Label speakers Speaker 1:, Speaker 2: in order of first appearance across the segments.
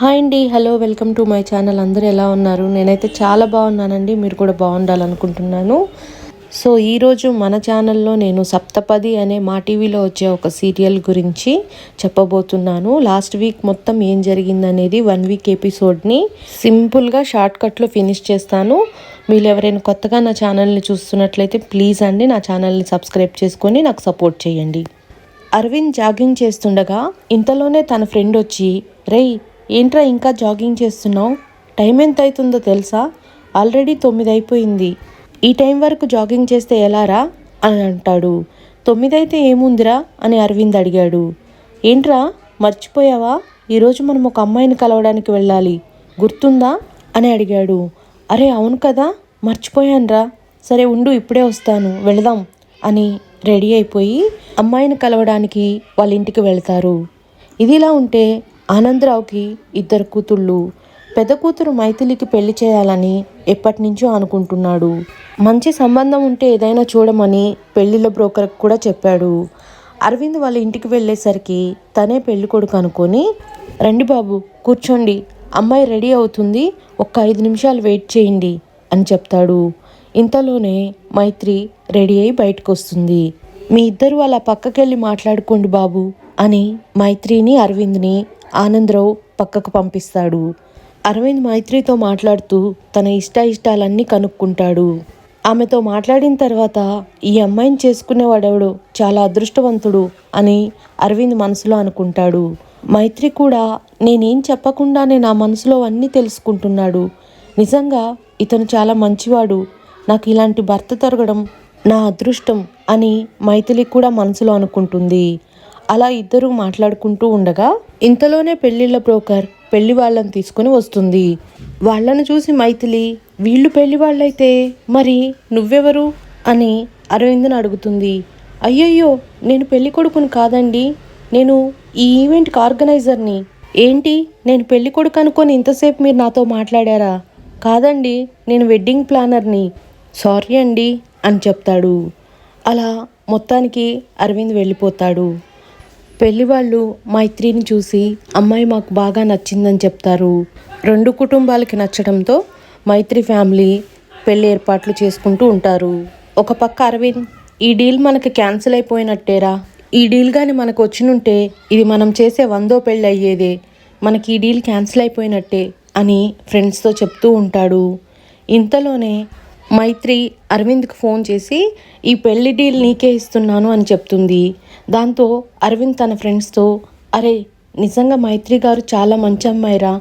Speaker 1: Hi అండి hello welcome to my channel. అందరూ ఎలా ఉన్నారు? నేనైతే చాలా బాగున్నానండి. మీరు కూడా బాగుండాలనుకుంటున్నాను. సో ఈరోజు మన ఛానల్లో నేను సప్తపది అనే మా టీవీలో వచ్చే ఒక సీరియల్ గురించి చెప్పబోతున్నాను. లాస్ట్ వీక్ మొత్తం ఏం జరిగిందనేది వన్ వీక్ ఎపిసోడ్ని సింపుల్గా షార్ట్కట్లో ఫినిష్ చేస్తాను. మీరు ఎవరైనా కొత్తగా నా ఛానల్ని చూస్తున్నట్లయితే ప్లీజ్ అండి నా ఛానల్ని సబ్స్క్రైబ్ చేసుకొని నాకు సపోర్ట్ చేయండి. అరవింద్ జాగింగ్ చేస్తుండగా ఇంతలోనే తన ఫ్రెండ్ వచ్చి రేయ్ ఏంట్రా ఇంకా జాగింగ్ చేస్తున్నావు? టైం ఎంత అవుతుందో తెలుసా? ఆల్రెడీ తొమ్మిది అయిపోయింది ఈ టైం వరకు జాగింగ్ చేస్తే ఎలారా? అని అంటాడు. తొమ్మిది అయితే ఏముందిరా? అని అరవింద్ అడిగాడు. ఏంట్రా మర్చిపోయావా? ఈరోజు మనం ఒక అమ్మాయిని కలవడానికి వెళ్ళాలి. గుర్తుందా? అని అడిగాడు. అరే అవును కదా. మర్చిపోయానురా. సరే ఉండు ఇప్పుడే వస్తాను. వెళదాం. అని రెడీ అయిపోయి అమ్మాయిని కలవడానికి వాళ్ళ ఇంటికి వెళ్తారు. ఇదిలా ఉంటే ఆనందరావుకి ఇద్దరు కూతుళ్ళు. పెద్ద కూతురు మైథిలికి పెళ్ళి చేయాలని ఎప్పటి నుంచో అనుకుంటున్నాడు. మంచి సంబంధం ఉంటే ఏదైనా చూడమని పెళ్ళిళ్ళ బ్రోకర్కి కూడా చెప్పాడు. అరవింద్ వాళ్ళ ఇంటికి వెళ్ళేసరికి తనే పెళ్ళి కొడుకు అనుకొని రండి బాబు కూర్చోండి. అమ్మాయి రెడీ అవుతుంది. ఒక్క ఐదు నిమిషాలు వెయిట్ చేయండి అని చెప్తాడు. ఇంతలోనే మైత్రి రెడీ అయి బయటకు వస్తుంది మీ ఇద్దరు అలా పక్కకెళ్ళి మాట్లాడుకోండి బాబు అని మైత్రిని అరవింద్ని ఆనందరావు పక్కకు పంపిస్తాడు. అరవింద్ మైత్రితో మాట్లాడుతూ తన ఇష్ట కనుక్కుంటాడు. ఆమెతో మాట్లాడిన తర్వాత ఈ అమ్మాయిని చేసుకునేవాడెవడు చాలా అదృష్టవంతుడు అని అరవింద్ మనసులో అనుకుంటాడు. మైత్రి కూడా నేనేం చెప్పకుండానే నా మనసులో అన్నీ తెలుసుకుంటున్నాడు. నిజంగా ఇతను చాలా మంచివాడు. నాకు ఇలాంటి భర్త తొరగడం నా అదృష్టం అని మైథిలి కూడా మనసులో అనుకుంటుంది. అలా ఇద్దరు మాట్లాడుకుంటూ ఉండగా ఇంతలోనే పెళ్ళిళ్ళ బ్రోకర్ పెళ్ళి వాళ్ళని తీసుకుని వస్తుంది. వాళ్ళను చూసి మైథిలి వీళ్ళు పెళ్ళి వాళ్ళైతే మరి నువ్వెవరు? అని అరవింద్ని అడుగుతుంది. అయ్యయ్యో నేను పెళ్ళి కొడుకుని కాదండి. నేను ఈ ఈవెంట్కి ఆర్గనైజర్ని. ఏంటి నేను పెళ్ళి కొడుకు అనుకొని ఇంతసేపు మీరు నాతో మాట్లాడారా? కాదండి నేను వెడ్డింగ్ ప్లానర్ని. సారీ అండి అని చెప్తాడు. అలా మొత్తానికి అరవింద్ వెళ్ళిపోతాడు. పెళ్ళివాళ్ళు మైత్రిని చూసి అమ్మాయి మాకు బాగా నచ్చిందని చెప్తారు. రెండు కుటుంబాలకి నచ్చడంతో మైత్రి ఫ్యామిలీ పెళ్ళి ఏర్పాట్లు చేసుకుంటూ ఉంటారు. ఒక పక్క అరవింద్ ఈ డీల్ మనకి క్యాన్సిల్ అయిపోయినట్టేరా. ఈ డీల్ కానీ మనకు వచ్చినుంటే ఇది మనం చేసే వందో పెళ్ళి అయ్యేదే. మనకి ఈ డీల్ క్యాన్సిల్ అయిపోయినట్టే అని ఫ్రెండ్స్తో చెప్తూ ఉంటాడు. ఇంతలోనే మైత్రి అరవింద్కి ఫోన్ చేసి ఈ పెళ్ళి డీల్ నీకే ఇస్తున్నాను అని చెప్తుంది. దాంతో అరవింద్ తన ఫ్రెండ్స్తో అరే నిజంగా మైత్రి గారు చాలా మంచి అమ్మాయిరా.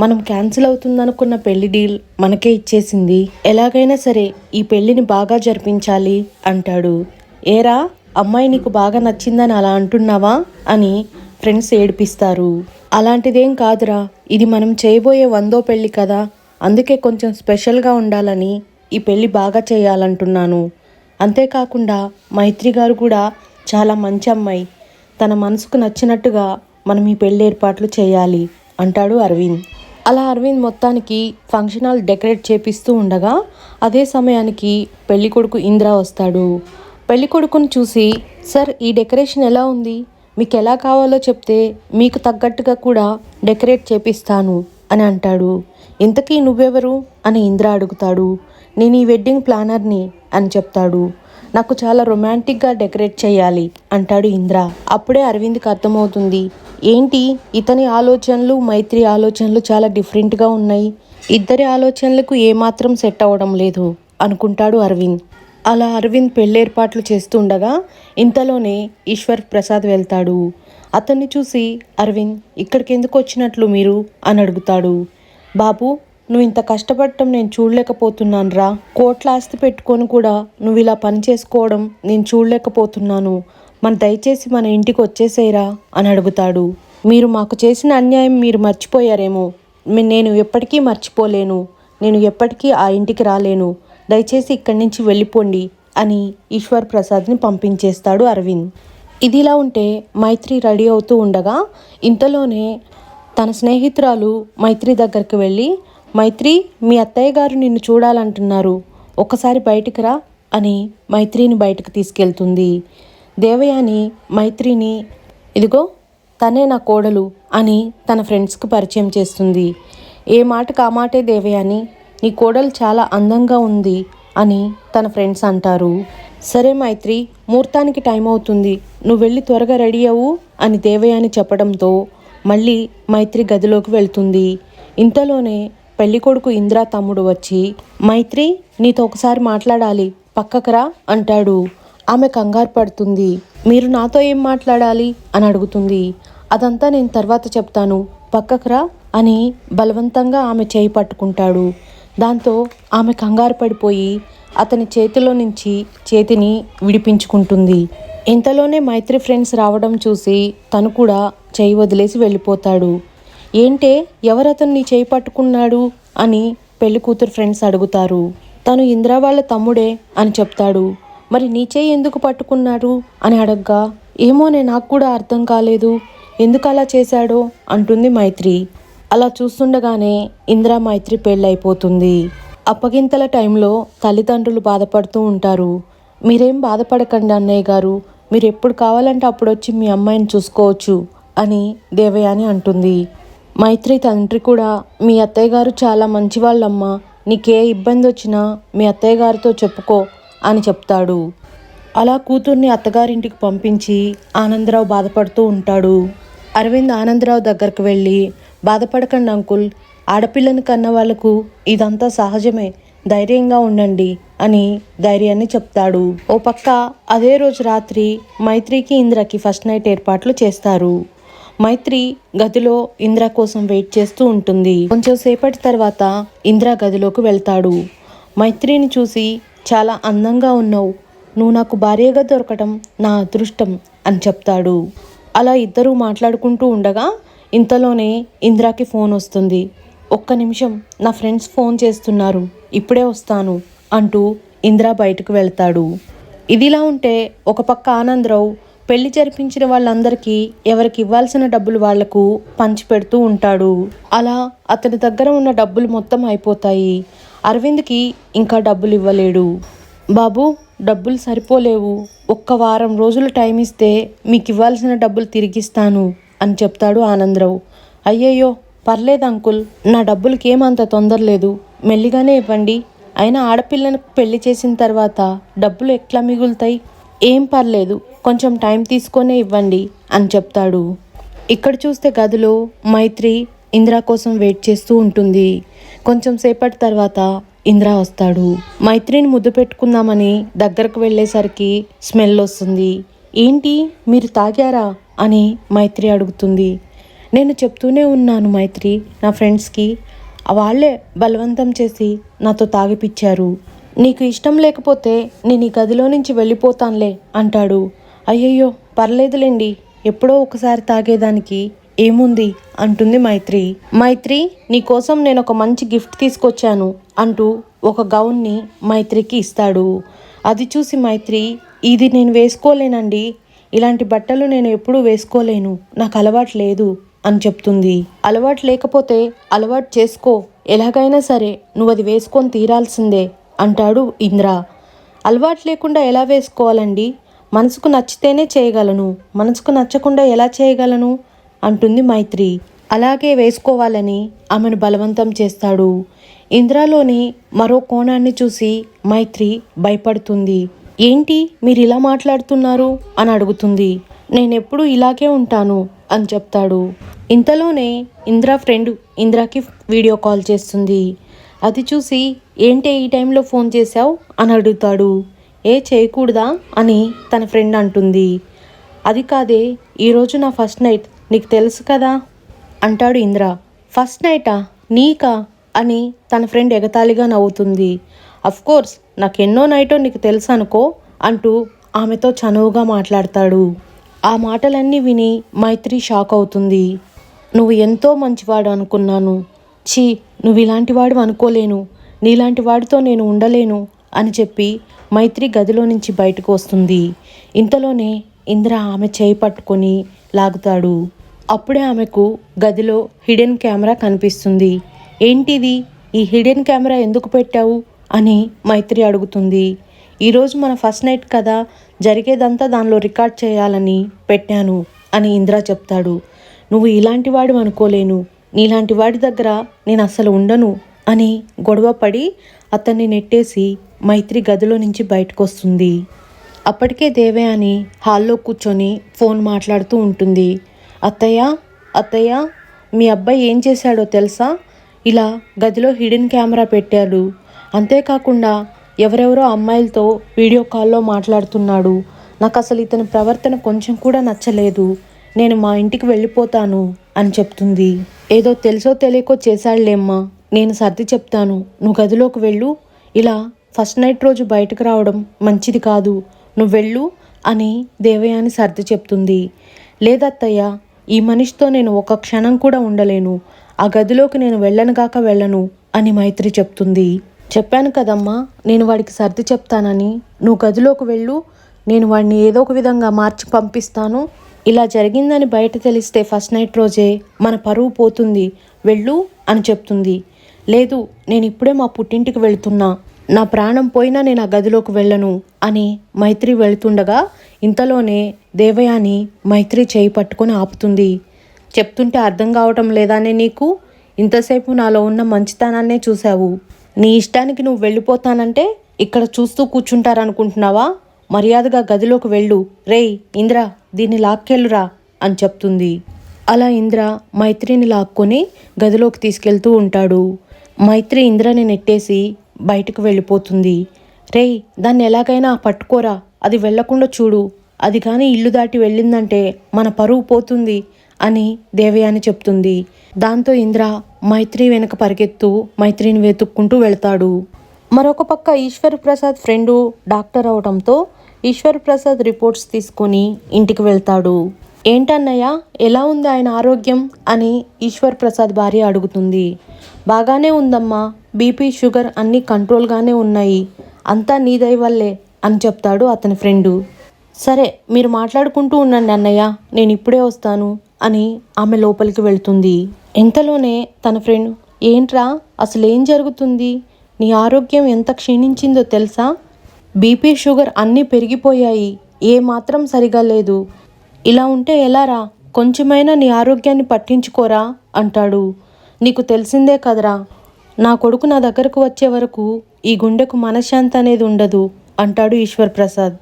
Speaker 1: మనం క్యాన్సిల్ అవుతుందనుకున్న పెళ్ళి డీల్ మనకే ఇచ్చేసింది. ఎలాగైనా సరే ఈ పెళ్ళిని బాగా జరిపించాలి అంటాడు. ఏరా అమ్మాయి నీకు బాగా నచ్చిందని అలా అంటున్నావా? అని ఫ్రెండ్స్ ఏడిపిస్తారు. అలాంటిదేం కాదురా. ఇది మనం చేయబోయే వందో పెళ్ళి కదా. అందుకే కొంచెం స్పెషల్గా ఉండాలని ఈ పెళ్ళి బాగా చేయాలంటున్నాను. అంతేకాకుండా మైత్రి గారు కూడా చాలా మంచి అమ్మాయి. తన మనసుకు నచ్చినట్టుగా మనం ఈ పెళ్ళి ఏర్పాట్లు చేయాలి అంటాడు అరవింద్. అలా అరవింద్ మొత్తానికి ఫంక్షన్ హాల్ డెకరేట్ చేపిస్తూ ఉండగా అదే సమయానికి పెళ్ళి కొడుకు ఇంద్ర వస్తాడు. పెళ్ళి కొడుకును చూసి సార్ ఈ డెకరేషన్ ఎలా ఉంది? మీకు ఎలా కావాలో చెప్తే మీకు తగ్గట్టుగా కూడా డెకరేట్ చేపిస్తాను అని అంటాడు. ఇంతకీ నువ్వెవరు? అని ఇంద్ర అడుగుతాడు. నేను ఈ వెడ్డింగ్ ప్లానర్ని అని చెప్తాడు. నాకు చాలా రొమాంటిక్గా డెకరేట్ చేయాలి అంటాడు ఇంద్ర. అప్పుడే అరవింద్కి అర్థమవుతుంది. ఏంటి? ఇతని ఆలోచనలు మైత్రి ఆలోచనలు చాలా డిఫరెంట్గా ఉన్నాయి. ఇద్దరి ఆలోచనలకు ఏమాత్రం సెట్ అవ్వడం లేదు అనుకుంటాడు అరవింద్. అలా అరవింద్ పెళ్ళేర్పాట్లు చేస్తుండగా ఇంతలోనే ఈశ్వర్ ప్రసాద్ వెళ్తాడు. అతన్ని చూసి అరవింద్ ఇక్కడికి ఎందుకు వచ్చినట్లు మీరు? అని అడుగుతాడు. బాబు నువ్వు ఇంత కష్టపడటం నేను చూడలేకపోతున్నాను రా కోట్ల ఆస్తి పెట్టుకొని కూడా నువ్వు ఇలా పని చేసుకోవడం నేను చూడలేకపోతున్నాను. మన దయచేసి మన ఇంటికి వచ్చేసేరా అని అడుగుతాడు. మీరు మాకు చేసిన అన్యాయం మీరు మర్చిపోయారేమో. నేను ఎప్పటికీ మర్చిపోలేను. నేను ఎప్పటికీ ఆ ఇంటికి రాలేను. దయచేసి ఇక్కడి నుంచి వెళ్ళిపోండి అని ఈశ్వర్ ప్రసాద్ని పంపించేస్తాడు అరవింద్. ఇదిలా ఉంటే మైత్రి రెడీ అవుతూ ఉండగా ఇంతలోనే తన స్నేహితురాలు మైత్రి దగ్గరికి వెళ్ళి మైత్రి మీ అత్తయ్య గారు నిన్ను చూడాలంటున్నారు. ఒకసారి బయటికి రా అని మైత్రిని బయటకు తీసుకెళ్తుంది. దేవయాని మైత్రిని ఇదిగో తనే నా కోడలు అని తన ఫ్రెండ్స్కి పరిచయం చేస్తుంది. ఏ మాటకు ఆ మాటే దేవయాని నీ కోడలు చాలా అందంగా ఉంది అని తన ఫ్రెండ్స్ అంటారు. సరే మైత్రి ముహూర్తానికి టైం అవుతుంది. నువ్వు వెళ్ళి త్వరగా రెడీ అవ్వు అని దేవయాని చెప్పడంతో మళ్ళీ మైత్రి గదిలోకి వెళ్తుంది. ఇంతలోనే పెళ్ళికొడుకు ఇంద్ర తమ్ముడు వచ్చి మైత్రి నీతో ఒకసారి మాట్లాడాలి పక్కకరా అంటాడు. ఆమె కంగారు పడుతుంది. మీరు నాతో ఏం మాట్లాడాలి? అని అడుగుతుంది. అదంతా నేను తర్వాత చెప్తాను. పక్కకురా అని బలవంతంగా ఆమె చేయి పట్టుకుంటాడు. దాంతో ఆమె కంగారు పడిపోయి అతని చేతిలో నుంచి చేతిని విడిపించుకుంటుంది. ఇంతలోనే మైత్రి ఫ్రెండ్స్ రావడం చూసి తను కూడా చేయి వదిలేసి వెళ్ళిపోతాడు. ఏంటే ఎవరతను నీ చేయి పట్టుకున్నాడు అని పెళ్ళి కూతురు ఫ్రెండ్స్ అడుగుతారు. తను ఇంద్రా వాళ్ళ తమ్ముడే అని చెప్తాడు. మరి నీ చేయి ఎందుకు పట్టుకున్నాడు అని అడగ్గా ఏమోనే నాకు కూడా అర్థం కాలేదు. ఎందుకు అలా చేశాడో అంటుంది మైత్రి. అలా చూస్తుండగానే ఇందిరా మైత్రి పెళ్ళైపోతుంది అప్పగింతల టైంలో తల్లిదండ్రులు బాధపడుతూ ఉంటారు. మీరేం బాధపడకండి అన్నయ్య గారు. మీరు ఎప్పుడు కావాలంటే అప్పుడు వచ్చి మీ అమ్మాయిని చూసుకోవచ్చు అని దేవయాని అంటుంది. మైత్రి తండ్రి కూడా మీ అత్తయ్య గారు చాలా మంచివాళ్ళమ్మా. నీకే ఇబ్బంది వచ్చినా మీ అత్తయ్య గారితో చెప్పుకో అని చెప్తాడు. అలా కూతుర్ని అత్తగారింటికి పంపించి ఆనందరావు బాధపడుతూ ఉంటాడు. అరవింద్ ఆనందరావు దగ్గరకు వెళ్ళి బాధపడకండి అంకుల్. ఆడపిల్లని కన్న వాళ్ళకు ఇదంతా సహజమే. ధైర్యంగా ఉండండి అని ధైర్యాన్ని చెప్తాడు. ఓ పక్క అదే రోజు రాత్రి మైత్రికి ఇంద్రకి ఫస్ట్ నైట్ ఏర్పాట్లు చేస్తారు. మైత్రి గదిలో ఇంద్ర కోసం వెయిట్ చేస్తూ ఉంటుంది. కొంచెం సేపటి తర్వాత ఇంద్ర గదిలోకి వెళ్తాడు. మైత్రిని చూసి చాలా అందంగా ఉన్నావు. నువ్వు నాకు భార్యగా దొరకటం నా అదృష్టం అని చెప్తాడు. అలా ఇద్దరూ మాట్లాడుకుంటూ ఉండగా ఇంతలోనే ఇంద్రాకి ఫోన్ వస్తుంది. ఒక్క నిమిషం నా ఫ్రెండ్స్ ఫోన్ చేస్తున్నారు. ఇప్పుడే వస్తాను అంటూ ఇంద్ర బయటకు వెళ్తాడు. ఇదిలా ఉంటే ఒక పక్క ఆనందరావు పెళ్ళి జరిపించిన వాళ్ళందరికీ ఎవరికి ఇవ్వాల్సిన డబ్బులు వాళ్ళకు పంచిపెడుతూ ఉంటాడు. అలా అతని దగ్గర ఉన్న డబ్బులు మొత్తం అయిపోతాయి. అరవింద్కి ఇంకా డబ్బులు ఇవ్వలేడు. బాబు డబ్బులు సరిపోలేవు. ఒక్క వారం రోజులు టైం ఇస్తే మీకు ఇవ్వాల్సిన డబ్బులు తిరిగిస్తాను అని చెప్తాడు ఆనందరావు. అయ్యయ్యో పర్లేదు అంకుల్. నా డబ్బులకి ఏమంత తొందర లేదు. మెల్లిగానే ఇవ్వండి. అయినా ఆడపిల్లను పెళ్ళి చేసిన తర్వాత డబ్బులు ఎట్లా మిగులుతాయి? ఏం పర్లేదు. కొంచెం టైం తీసుకొనే ఇవ్వండి అని చెప్తాడు. ఇక్కడ చూస్తే గదిలో మైత్రి ఇందిరా కోసం వెయిట్ చేస్తూ ఉంటుంది. కొంచెం సేపటి తర్వాత ఇంద్ర వస్తాడు. మైత్రిని ముద్దు పెట్టుకుందామని దగ్గరకు వెళ్ళేసరికి స్మెల్ వస్తుంది. ఏంటి మీరు తాగారా? అని మైత్రి అడుగుతుంది. నేను చెప్తూనే ఉన్నాను మైత్రి నా ఫ్రెండ్స్కి. వాళ్ళే బలవంతం చేసి నాతో తాగిపిచ్చారు. నీకు ఇష్టం లేకపోతే నేను ఈ గదిలో నుంచి వెళ్ళిపోతానులే అంటాడు. అయ్యయ్యో పర్లేదులేండి. ఎప్పుడో ఒకసారి తాగేదానికి ఏముంది? అంటుంది మైత్రి. మైత్రి నీకోసం నేను ఒక మంచి గిఫ్ట్ తీసుకొచ్చాను అంటూ ఒక గౌన్ని మైత్రికి ఇస్తాడు. అది చూసి మైత్రి ఇది నేను వేసుకోలేనండి. ఇలాంటి బట్టలు నేను ఎప్పుడూ వేసుకోలేను. నాకు అలవాటు లేదు అని చెప్తుంది. అలవాటు లేకపోతే అలవాటు చేసుకో. ఎలాగైనా సరే నువ్వు అది వేసుకొని తీరాల్సిందే అంటాడు ఇంద్ర. అలవాటు లేకుండా ఎలా వేసుకోవాలండి? మనసుకు నచ్చితేనే చేయగలను. మనసుకు నచ్చకుండా ఎలా చేయగలను? అంటుంది మైత్రి. అలాగే వేసుకోవాలని ఆమెను బలవంతం చేస్తాడు. ఇంద్రాలోని మరో కోణాన్ని చూసి మైత్రి భయపడుతుంది. ఏంటి మీరు ఇలా మాట్లాడుతున్నారు? అని అడుగుతుంది. నేనెప్పుడు ఇలాగే ఉంటాను అని చెప్తాడు. ఇంతలోనే ఇంద్ర ఫ్రెండ్ ఇంద్రాకి వీడియో కాల్ చేస్తుంది. అది చూసి ఏంటి ఈ టైంలో ఫోన్ చేశావు? అని అడుగుతాడు. ఏ చేయకూడదా అని తన ఫ్రెండ్ అంటుంది. అది కాదే ఈరోజు నా ఫస్ట్ నైట్ నీకు తెలుసు కదా? అంటాడు ఇంద్ర. ఫస్ట్ నైటా? నీకా? అని తన ఫ్రెండ్ ఎగతాళిగా నవ్వుతుంది. కోర్స్ నాకు ఎన్నో నైటో నీకు తెలుసు అనుకో అంటూ ఆమెతో చనువుగా మాట్లాడతాడు. ఆ మాటలన్నీ విని మైత్రి షాక్ అవుతుంది. నువ్వు ఎంతో మంచివాడు అనుకున్నాను. ఛీ నువ్వు ఇలాంటి వాడు అనుకోలేను. నీలాంటి వాడితో నేను ఉండలేను అని చెప్పి మైత్రి గదిలో నుంచి బయటకు వస్తుంది. ఇంతలోనే ఇంద్ర ఆమె చేయి పట్టుకొని లాగుతాడు. అప్పుడే ఆమెకు గదిలో హిడెన్ కెమెరా కనిపిస్తుంది. ఏంటిది? ఈ హిడెన్ కెమెరా ఎందుకు పెట్టావు? అని మైత్రి అడుగుతుంది. ఈరోజు మన ఫస్ట్ నైట్ కదా జరిగేదంతా దానిలో రికార్డ్ చేయాలని పెట్టాను అని ఇంద్ర చెప్తాడు. నువ్వు ఇలాంటి వాడు అనుకోలేను. నీలాంటి వాడి దగ్గర నేను అస్సలు ఉండను అని గొడవ పడి అతన్ని నెట్టేసి మైత్రి గదిలో నుంచి బయటకు వస్తుంది అప్పటికే దేవయాని హాల్లో కూర్చొని ఫోన్ మాట్లాడుతూ ఉంటుంది. అత్తయ్య అత్తయ్య మీ అబ్బాయి ఏం చేశాడో తెలుసా? ఇలా గదిలో హిడెన్ కెమెరా పెట్టాడు. అంతేకాకుండా ఎవరెవరో అమ్మాయిలతో వీడియో కాల్లో మాట్లాడుతున్నాడు. నాకు అసలు ఇతని ప్రవర్తన కొంచెం కూడా నచ్చలేదు. నేను మా ఇంటికి వెళ్ళిపోతాను అని చెప్తుంది. ఏదో తెలుసో తెలియకో చేశాడులేమ్మా. నేను సర్ది చెప్తాను. నువ్వు గదిలోకి వెళ్ళు. ఇలా ఫస్ట్ నైట్ రోజు బయటకు రావడం మంచిది కాదు. నువ్వు వెళ్ళు అని దేవయాని సర్ది చెప్తుంది. లేదత్తయ్య ఈ మనిషితో నేను ఒక క్షణం కూడా ఉండలేను. ఆ గదిలోకి నేను వెళ్ళనుగాక వెళ్ళను అని మైత్రి చెప్తుంది. చెప్పాను కదమ్మా నేను వాడికి సర్ది చెప్తానని. నువ్వు గదిలోకి వెళ్ళు. నేను వాడిని ఏదో ఒక విధంగా మార్చి పంపిస్తాను. ఇలా జరిగిందని బయట తెలిస్తే ఫస్ట్ నైట్ రోజే మన పరువు పోతుంది. వెళ్ళు అని చెప్తుంది. లేదు నేను ఇప్పుడే మా పుట్టింటికి వెళ్తున్నా. నా ప్రాణం పోయినా నేను ఆ గదిలోకి వెళ్ళను అని మైత్రి వెళ్తుండగా ఇంతలోనే దేవయాని మైత్రి చేయి పట్టుకొని ఆపుతుంది. చెప్తుంటే అర్థం కావటం లేదానే నీకు? ఇంతసేపు నాలో ఉన్న మంచితనాన్నే చూశావు. నీ ఇష్టానికి నువ్వు వెళ్ళిపోతానంటే ఇక్కడ చూస్తూ కూర్చుంటారనుకుంటున్నావా? మర్యాదగా గదిలోకి వెళ్ళు. రేయ్ ఇంద్ర దీన్ని లాక్కెళ్ళురా అని చెప్తుంది. అలా ఇంద్ర మైత్రిని లాక్కొని గదిలోకి తీసుకెళ్తూ ఉంటాడు. మైత్రి ఇంద్రని నెట్టేసి బయటకు వెళ్ళిపోతుంది. రేయ్ దాన్ని ఎలాగైనా పట్టుకోరా. అది వెళ్ళకుండా చూడు. అది కానీ ఇల్లు దాటి వెళ్ళిందంటే మన పరువు పోతుంది అని దేవయాని చెప్తుంది. దాంతో ఇంద్ర మైత్రి వెనక పరిగెత్తు మైత్రిని వెతుక్కుంటూ వెళ్తాడు. మరొక పక్క ఈశ్వర్ ప్రసాద్ ఫ్రెండు డాక్టర్ అవడంతో ఈశ్వర్ ప్రసాద్ రిపోర్ట్స్ తీసుకొని ఇంటికి వెళ్తాడు. ఏంటన్నయ్య ఎలా ఉంది ఆయన ఆరోగ్యం? అని ఈశ్వర్ ప్రసాద్ భార్య అడుగుతుంది. బాగానే ఉందమ్మా. బీపీ షుగర్ అన్నీ కంట్రోల్గానే ఉన్నాయి. అంతా నీ వల్లే అని చెప్తాడు అతని ఫ్రెండు. సరే మీరు మాట్లాడుకుంటూ ఉండండి అన్నయ్య. నేను ఇప్పుడే వస్తాను అని ఆమె లోపలికి వెళ్తుంది. ఇంతలోనే తన ఫ్రెండ్ ఏంట్రా? అసలు ఏం జరుగుతుంది? నీ ఆరోగ్యం ఎంత క్షీణించిందో తెలుసా? బీపీ షుగర్ అన్నీ పెరిగిపోయాయి. ఏ మాత్రం సరిగా లేదు. ఇలా ఉంటే ఎలారా కొంచెమైనా నీ ఆరోగ్యాన్ని పట్టించుకోరా? అంటాడు. నీకు తెలిసిందే కదరా నా కొడుకు నా దగ్గరకు వచ్చే వరకు ఈ గుండెకు మనశ్శాంతి అనేది ఉండదు అంటాడు ఈశ్వర్ ప్రసాద్.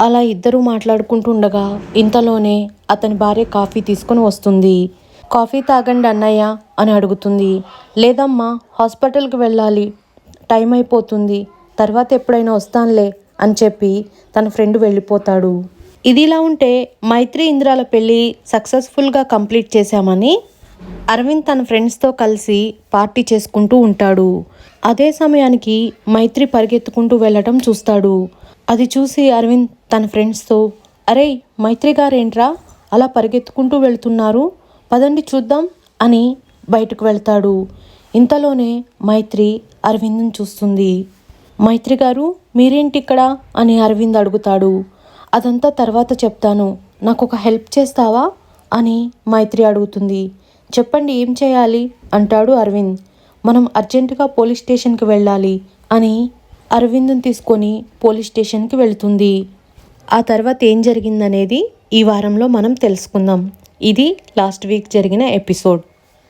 Speaker 1: అలా ఇద్దరూ మాట్లాడుకుంటుండగా ఇంతలోనే అతని భార్య కాఫీ తీసుకొని వస్తుంది. కాఫీ తాగండి అన్నయ్య అని అడుగుతుంది. లేదమ్మా హాస్పిటల్కి వెళ్ళాలి. టైం అయిపోతుంది. తర్వాత ఎప్పుడైనా వస్తానులే అని చెప్పి తన ఫ్రెండ్ వెళ్ళిపోతాడు. ఇదిలా ఉంటే మైత్రి ఇంద్రాల పెళ్ళి సక్సెస్ఫుల్గా కంప్లీట్ చేశామని అరవింద్ తన ఫ్రెండ్స్తో కలిసి పార్టీ చేసుకుంటూ ఉంటాడు. అదే సమయానికి మైత్రి పరిగెత్తుకుంటూ వెళ్ళటం చూస్తాడు. అది చూసి అరవింద్ తన ఫ్రెండ్స్తో అరే మైత్రి గారేంట్రా? అలా పరిగెత్తుకుంటూ వెళ్తున్నారు. పదండి చూద్దాం అని బయటకు వెళ్తాడు. ఇంతలోనే మైత్రి అరవింద్ని చూస్తుంది. మైత్రి గారు మీరేంటి ఇక్కడ అని అరవింద్ అడుగుతాడు. అదంతా తర్వాత చెప్తాను. నాకు ఒక హెల్ప్ చేస్తావా? అని మైత్రి అడుగుతుంది. చెప్పండి ఏం చేయాలి? అంటాడు అరవింద్. మనం అర్జెంటుగా పోలీస్ స్టేషన్కి వెళ్ళాలి అని అరవింద్ని తీసుకొని పోలీస్ స్టేషన్కి వెళుతుంది. ఆ తర్వాత ఏం జరిగిందనేది ఈ వారంలో మనం తెలుసుకుందాం. ఇది లాస్ట్ వీక్ జరిగిన ఎపిసోడ్.